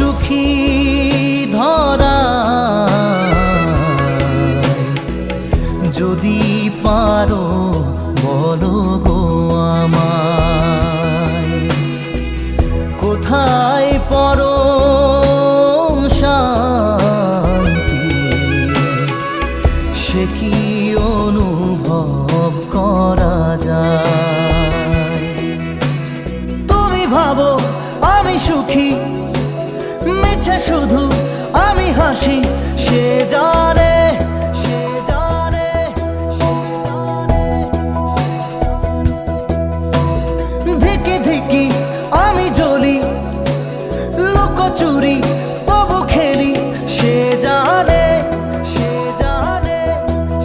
সুখী ধরা। যদি পারো বলো গো আমায়, কোথায় পরো শান্তি? সে কি অনুভব করা যায়? তুমি ভাবো আমি সুখী মিছে শুধু আমি